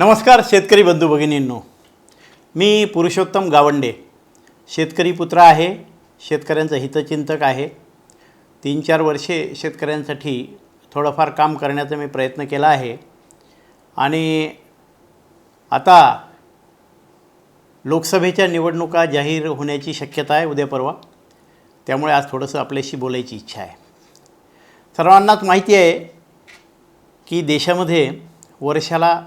नमस्कार शेतकरी बंधू भगिनींनो. मी पुरुषोत्तम गावंडे. शेतकरी पुत्र आहे शेतकऱ्यांचं हितचिंतक आहे. तीन चार वर्षे शेतकऱ्यांसाठी थोडंफार काम करण्याचा मी प्रयत्न केला आहे. आणि आता लोकसभेच्या निवडणुका जाहीर होण्याची शक्यता आहे उद्या परवा. त्यामुळे आज थोडंसं आपल्याशी बोलायची इच्छा आहे. सर्वांनाच माहिती आहे की देशामध्ये वर्षाला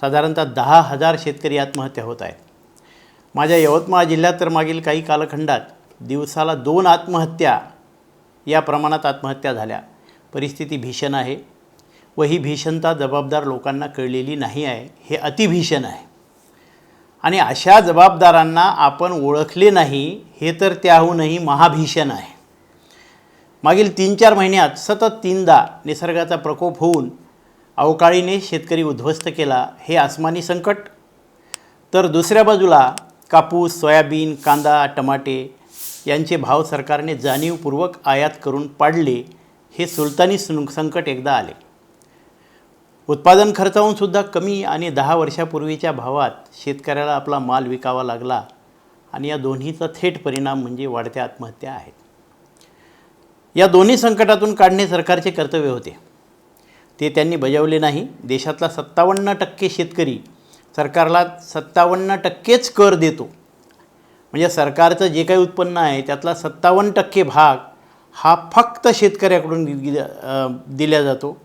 साधारणतः दहा हजार शेतकरी आत्महत्या होत आहेत. माझ्या यवतमाळ जिल्ह्यात तर मागील काही कालखंडात दिवसाला दोन आत्महत्या या प्रमाणात आत्महत्या झाल्या. परिस्थिती भीषण आहे व ही भीषणता जबाबदार लोकांना कळलेली नाही आहे. हे अतिभीषण आहे. आणि अशा जबाबदारांना आपण ओळखले नाही हे तर त्याहूनही महाभीषण आहे. मागील तीन चार महिन्यात सतत तीनदा निसर्गाचा प्रकोप होऊन अवकाळीने शेतकरी उद्ध्वस्त केला हे आसमानी संकट. तर दुसऱ्या बाजूला कापूस सोयाबीन कांदा टमाटे यांचे भाव सरकारने जाणीवपूर्वक आयात करून पाडले हे सुलतानी संकट एकदा आले. उत्पादन खर्चाहून सुद्धा कमी आणि दहा वर्षापूर्वीच्या भावात शेतकऱ्याला आपला माल विकावा लागला आणि या दोन्हीचा थेट परिणाम म्हणजे वाढत्या आत्महत्या आहेत. या दोन्ही संकटातून काढणे सरकारचे कर्तव्य होते. ते त्यांनी बजावले नाही. देशातला सत्तावन्न टक्के शेतकरी सरकारला सत्तावन्न टक्केच कर देतो. म्हणजे सरकारचं जे काही उत्पन्न आहे त्यातला सत्तावन्न टक्के भाग हा फक्त शेतकऱ्याकडून दि- दिला जातो.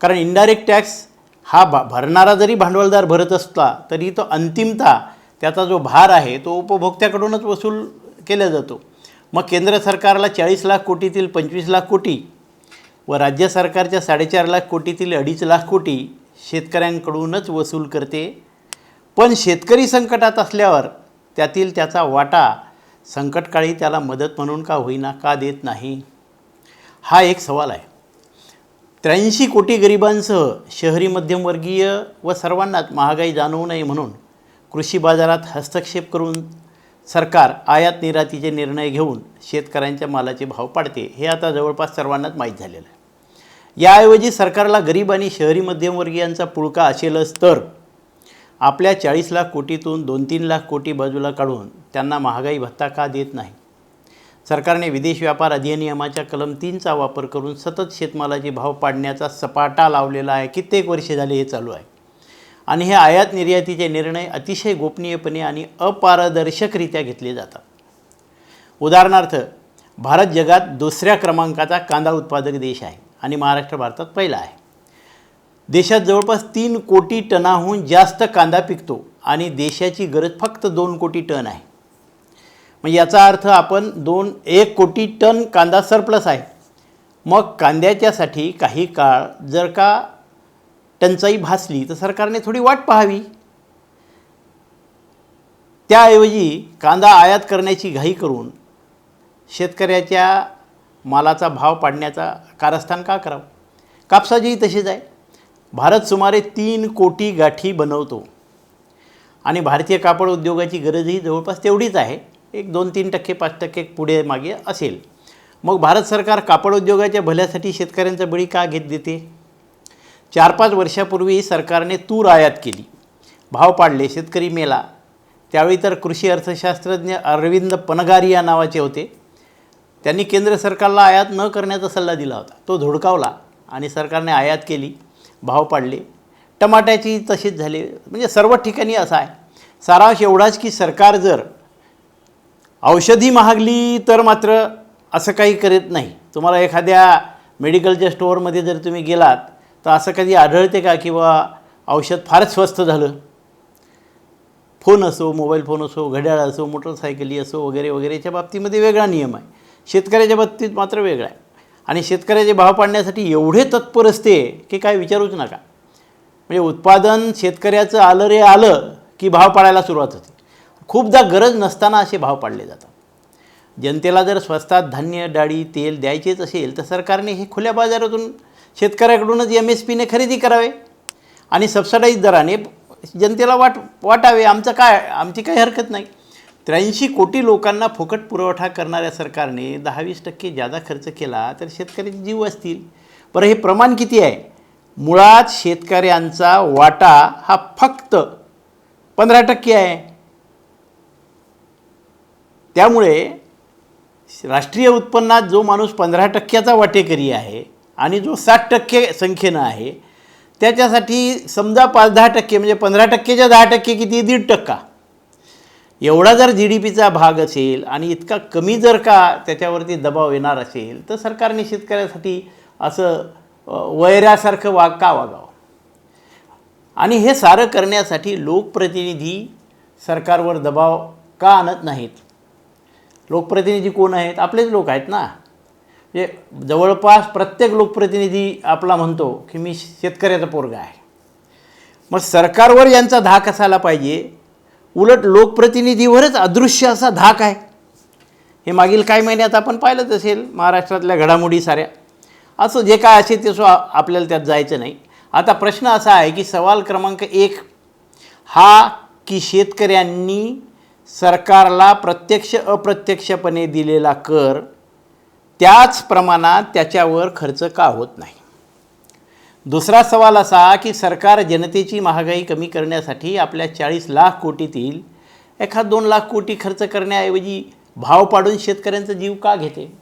कारण इनडायरेक्ट टॅक्स हा भा भरणारा जरी भांडवलदार भरत असला तरी तो अंतिमता त्याचा जो भार आहे तो उपभोक्त्याकडूनच वसूल केला जातो. मग केंद्र सरकारला चाळीस लाख कोटीतील पंचवीस लाख कोटी व राज्य सरकारच्या साडेचार लाख कोटीतील अडीच लाख कोटी शेतकऱ्यांकडूनच वसूल करते. पण शेतकरी संकटात असल्यावर त्यातील त्याचा वाटा संकटकाळी त्याला मदत म्हणून का होईना का देत नाही? हा एक सवाल आहे. त्र्याऐंशी कोटी गरिबांसह शहरी मध्यमवर्गीय व सर्वांनाच महागाई जाणवू नये म्हणून कृषी बाजारात हस्तक्षेप करून सरकार आयात निर्यातीचे निर्णय घेऊन शेतकऱ्यांच्या मालाचे भाव पाडते हे आता जवळपास सर्वांनाच माहीत झालेलं आहे. याऐवजी सरकारला गरीब आणि शहरी मध्यमवर्गीयांचा पुळका असेलच तर? आपल्या चाळीस लाख कोटीतून दोन तीन लाख कोटी बाजूला काढून त्यांना महागाई भत्ता का देत नाही? सरकारने विदेश व्यापार अधिनियमाच्या कलम तीनचा वापर करून सतत शेतमालाचे भाव पाडण्याचा सपाटा लावलेला आहे. कित्येक वर्षे झाले हे चालू आहे. आणि हे आयात निर्यातीचे निर्णय अतिशय गोपनीयपणे आणि अपारदर्शकरित्या घेतले जातात. उदाहरणार्थ भारत जगात दुसऱ्या क्रमांकाचा कांदा उत्पादक देश आहे. आणि महाराष्ट्र भारतात पहिला आहे. देशात जवळपास तीन कोटी टनाहून जास्त कांदा पिकतो आणि देशाची गरज फक्त दोन कोटी टन आहे. मग याचा अर्थ आपण दोन एक कोटी टन कांदा सरप्लस आहे. मग कांद्याच्यासाठी काही काळ जर का टंचाई भासली तर सरकारने थोडी वाट पाहावी. त्याऐवजी कांदा आयात करण्याची घाई करून शेतकऱ्याच्या मालाचा भाव पाडण्याचा कारस्थान का करावं? कापसाचीही तशीच आहे. भारत सुमारे तीन कोटी गाठी बनवतो. आणि भारतीय कापड उद्योगाची गरजही जवळपास तेवढीच आहे. एक दोन तीन टक्के पाच टक्के पुढे मागे असेल. मग भारत सरकार कापड उद्योगाच्या भल्यासाठी शेतकऱ्यांचा बळी का घेत देते? चार पाच वर्षापूर्वी सरकारने तूर आयात केली. भाव पाडले शेतकरी मेला. त्यावेळी तर कृषी अर्थशास्त्रज्ञ अरविंद पनगारी या नावाचे होते. त्यांनी केंद्र सरकारला आयात न करण्याचा सल्ला दिला होता. तो धुडकावला आणि सरकारने आयात केली भाव पाडले. टमाट्याची तशीच झाली. म्हणजे सर्व ठिकाणी असा आहे. सारांश एवढाच की सरकार जर औषधी महागली तर मात्र असं काही करत नाही. तुम्हाला एखाद्या मेडिकलच्या स्टोअरमध्ये जर तुम्ही गेलात तर असं कधी आढळते का किंवा औषध फारच स्वस्त झालं? फोन असो मोबाईल फोन असो घड्याळ असो मोटरसायकली असो वगैरे वगैरेच्या बाबतीमध्ये वेगळा नियम आहे. शेतकऱ्याच्या बाबतीत मात्र वेगळा आहे. आणि शेतकऱ्याचे भाव पाडण्यासाठी एवढे तत्पर असते की काय विचारूच नका. म्हणजे उत्पादन शेतकऱ्याचं आलं रे आलं की भाव पाडायला सुरुवात होते. खूपदा गरज नसताना असे भाव पाडले जातात. जनतेला जर स्वस्तात धान्य डाळी तेल द्यायचेच असेल तर सरकारने हे खुल्या बाजारातून शेतकऱ्याकडूनच एम एस पीने खरेदी करावे आणि सबसिडाईज दराने जनतेला वाट वाटावे. आमचं काय आमची काही हरकत नाही. त्र्याऐंशी कोटी लोकांना फुकट पुरवठा करणाऱ्या सरकारने दहा वीस टक्के जादा खर्च केला तर शेतकऱ्याचे जीव असतील. बरं हे प्रमाण किती आहे? मुळात शेतकऱ्यांचा वाटा हा फक्त पंधरा टक्के आहे. त्यामुळे राष्ट्रीय उत्पन्नात जो माणूस पंधरा टक्क्याचा वाटेकरी आहे आणि जो साठ टक्के संख्येनं आहे त्याच्यासाठी समजा पाच दहा टक्के म्हणजे पंधरा टक्केच्या दहा टक्के किती? दीड टक्का. एवढा जर जी डी पीचा भाग असेल आणि इतका कमी जर का त्याच्यावरती दबाव येणार असेल तर सरकारने शेतकऱ्यासाठी असं वैऱ्यासारखं वाग का वागावं? आणि हे सारं करण्यासाठी लोकप्रतिनिधी सरकारवर दबाव का आणत नाहीत? लोकप्रतिनिधी कोण आहेत? आपलेच लोक आहेत ना. म्हणजे जवळपास प्रत्येक लोकप्रतिनिधी आपला म्हणतो की मी शेतकऱ्याचा पोरगा आहे. मग सरकारवर यांचा धाक असायला पाहिजे उलट लोकप्रतिनिधीवरच अदृश्य असा धाक आहे. हे मागील काही महिन्यात आपण पाहिलंच असेल महाराष्ट्रातल्या घडामोडी साऱ्या. असं जे काय असेल ते सो आपल्याला त्यात जायचं नाही. आता प्रश्न असा आहे की सवाल क्रमांक एक हा की शेतकऱ्यांनी सरकारला प्रत्यक्ष अप्रत्यक्षपणे दिलेला कर त्याच प्रमाणात त्याच्यावर खर्च का होत नाही? दुसरा सवाल असा की सरकार जनतेची महागाई कमी करण्यासाठी आपल्या चाळीस लाख कोटीतील एखाद दोन लाख कोटी खर्च करण्याऐवजी भाव पाडून शेतकऱ्यांचा जीव का घेते?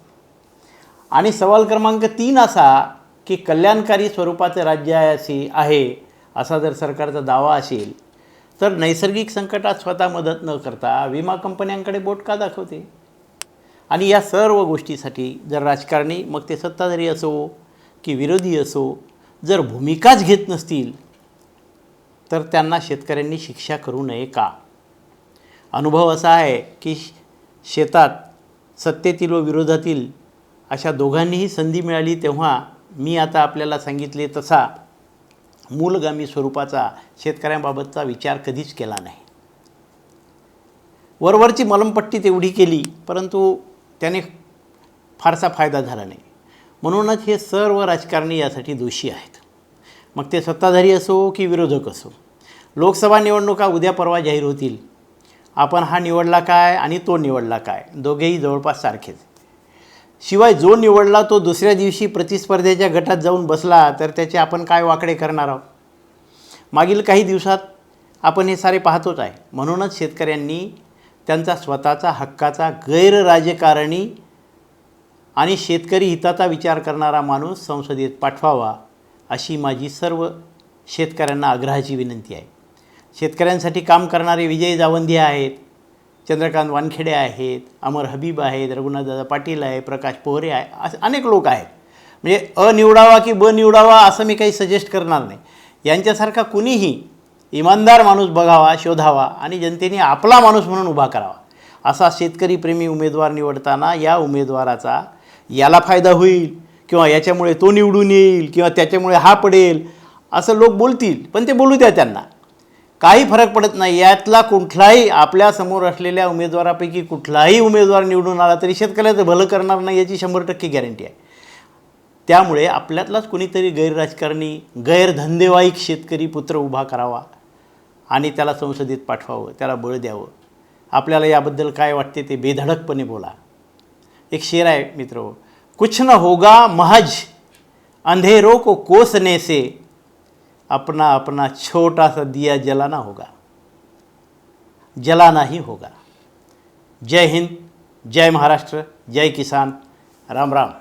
आणि सवाल क्रमांक तीन असा की कल्याणकारी स्वरूपाचं राज्य आहे असे आहे असा जर सरकारचा दावा असेल तर नैसर्गिक संकटात स्वतः मदत न करता विमा कंपन्यांकडे बोट का दाखवते? आणि या सर्व गोष्टीसाठी जर राजकारणी मग ते सत्ताधारी असो की विरोधी असो जर भूमिकाच घेत नसतील तर त्यांना शेतकऱ्यांनी शिक्षा करू नये का? अनुभव असा आहे की श- शेतात सत्तेतील व विरोधातील अशा दोघांनीही संधी मिळाली तेव्हा मी आता आपल्याला सांगितले तसा मूलगामी स्वरूपाचा शेतकऱ्यांबाबतचा विचार कधीच केला नाही. वरवरची मलमपट्टी तेवढी केली परंतु त्याने फारसा फायदा झाला नाही. म्हणूनच हे सर्व राजकारणी यासाठी दोषी आहेत. मग ते सत्ताधारी असो की विरोधक असो लोकसभा निवडणुका उद्या परवा जाहीर होतील. आपण हा निवडला काय आणि तो निवडला काय दोघेही जवळपास सारखेच. शिवाय जो निवडला तो दुसऱ्या दिवशी प्रतिस्पर्धेच्या गटात जाऊन बसला तर त्याचे आपण काय वाकडे करणार आहोत? मागील काही दिवसात आपण हे सारे पाहतोच आहे. म्हणूनच शेतकऱ्यांनी त्यांचा स्वतःचा हक्काचा गैरराजकारणी आणि शेतकरी हिताचा विचार करणारा माणूस संसदेत पाठवावा अशी माझी सर्व शेतकऱ्यांना आग्रहाची विनंती आहे. शेतकऱ्यांसाठी काम करणारे विजय जावंदी आहेत चंद्रकांत वानखेडे आहेत अमर हबीब आहेत रघुनाथदादा पाटील आहे प्रकाश पोहरे आहे असे अनेक लोक आहेत. म्हणजे अ निवडावा की ब निवडावा असं मी काही सजेस्ट करणार नाही. यांच्यासारखा कुणीही इमानदार माणूस बघावा शोधावा आणि जनतेने आपला माणूस म्हणून उभा करावा. असा शेतकरी प्रेमी उमेदवार निवडताना या उमेदवाराचा याला फायदा होईल किंवा याच्यामुळे तो निवडून येईल किंवा त्याच्यामुळे हा पडेल असं लोक बोलतील पण ते बोलू द्या त्यांना. काही फरक पडत नाही. यातला कुठलाही आपल्यासमोर असलेल्या उमेदवारापैकी कुठलाही उमेदवार निवडून आला तरी शेतकऱ्याचं भलं करणार नाही याची शंभर टक्के गॅरंटी आहे. त्यामुळे आपल्यातलाच कुणीतरी गैरराजकारणी गैरधंदेवाईक शेतकरी पुत्र उभा करावा आणि त्याला संसदेत पाठवावं त्याला बळ द्यावं. आपल्याला याबद्दल काय वाटते ते बेधडकपणे बोला. एक शेर है मित्रों, कुछ न होगा महज अंधेरों को कोसने से अपना अपना छोटा सा दिया जलाना होगा। जलाना ही होगा। जय हिंद, जय महाराष्ट्र, जय किसान, राम राम।